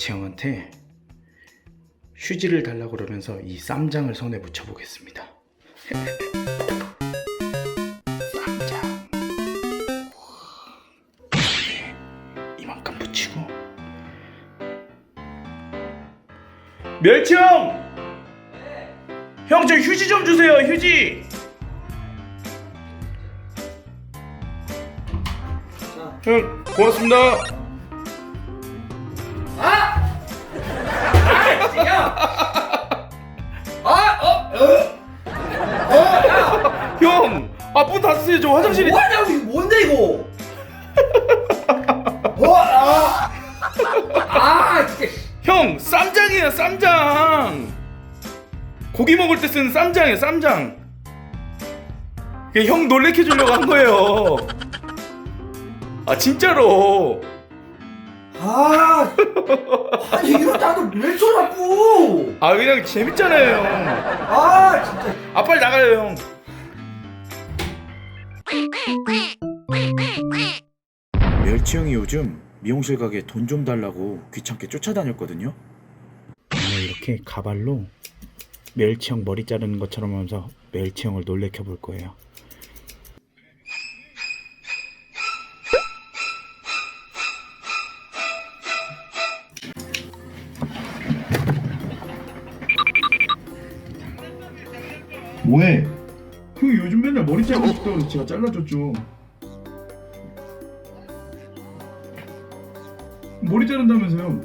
형한테 휴지를 달라고 그러면서 이 쌈장을 손에 묻혀 보겠습니다. 쌈장. 이만큼 묻히고. 멸치 형! 형 저 휴지 좀 주세요 휴지. 형 고맙습니다. 아문 닫으세요. 저 화장실이. 뭐하냐고 이거 뭔데 이거? 어? 아, 아 진짜. 형, 쌈장이에요, 쌈장. 고기 먹을 때 쓰는 쌈장이에요, 쌈장. 이게 형 놀래켜 주려고 한 거예요. 아 진짜로. 아, 아니 이거 나도 왜 쳐잡고? 아 그냥 재밌잖아요, 형. 아 진짜. 아 빨리 나가요, 형. 멸치 형이 요즘 미용실 가게 돈 좀 달라고 귀찮게 쫓아다녔거든요. 오늘 이렇게 가발로 멸치 형 머리 자르는 것처럼 하면서 멸치 형을 놀래켜 볼 거예요. 뭐해? 형이 요즘 맨날 머리 자르고 싶다고 해서 제가 잘라줬죠. 머리 자른다면서요?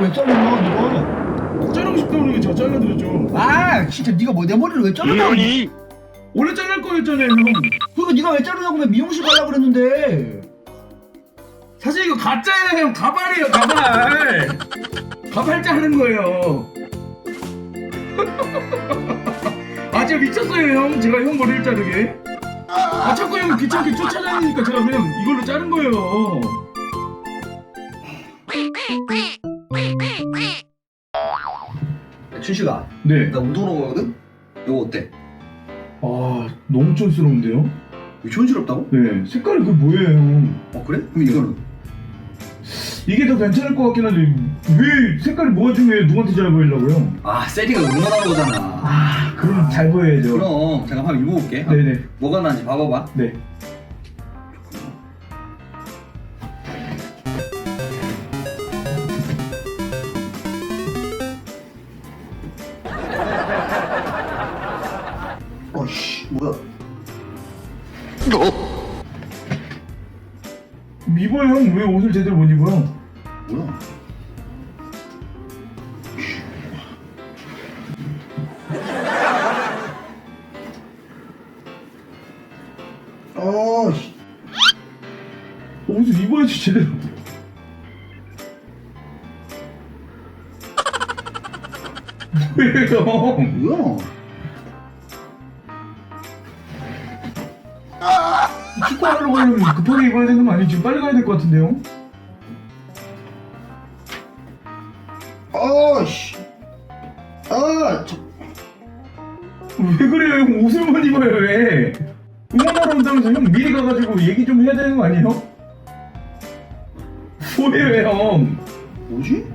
왜 잘라 너가? 자르고 싶다고 그러니까 제가 잘라드렸죠. 아 진짜 네가 뭐 내 머리를 왜 자르냐고? 원래 자를 거였잖아요, 형. 그러니까 네가 왜 자르냐고 왜 미용실 가려고 그랬는데? 사실 이거 가짜예요, 형. 가발이에요, 가발. 가발 자른 거예요. 아, 제가 미쳤어요, 형. 제가 형 머리를 자르게. 아, 자꾸 형 귀찮게 쫓아다니니까 제가 그냥 이걸로 자른 거예요. 준식아, 네. 나 운동하러 가거든. 이거 어때? 아, 너무 촌스러운데요? 이거 촌스럽다고? 네. 색깔이 그 뭐예요, 형? 어 그래? 그럼 이거는? 이게 더 괜찮을 것 같긴 한데 왜 색깔이 뭐가 중요해요? 누구한테 잘 보이려고요? 아 세리가 응원하는 거잖아. 아, 잘 보여야죠. 그럼 잠깐 한번 입어볼게. 네네. 뭐가 나는지 봐봐봐. 네. 어씨 뭐야? 입어요, 형. 왜 옷을 제대로 못 입어요? 뭐야? 옷을 입어야지 제대로. 왜요? 뭐야? 축구하려고 하려면 급하게 입어야 되는 거 아니에요? 지금 빨리 가야 될 것 같은데요? 아, 씨. 아, 저, 왜 그래요, 형? 옷을 못 입어요, 왜? 응원하러 온다면서 형 미리 가가지고 얘기 좀 해야 되는 거 아니에요? 뭐예요, 형? 뭐지?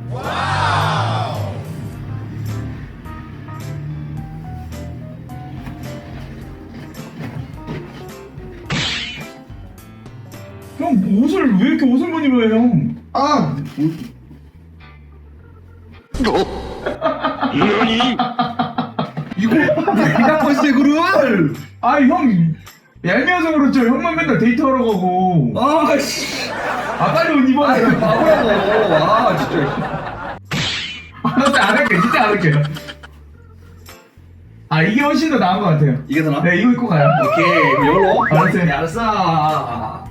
형 옷을 왜 이렇게 옷을 못 입어요, 형? 아, 뭐, 이거 왜 갖고 있어 이거를? 아, 형 얄미워서 그렇죠. 형만 맨날 데이트하러 가고. 아, 씨. 아, 빨리 옷. 이거 바보라고. 아, 진짜. 알았어, 안 할게요. 진짜 안 할게요. 아, 이게 훨씬 더 나은 것 같아요. 이게 더 나? 네, 이거 입고 가요. 오케이, 그럼 이걸로. 알았어요. 네, 알았어.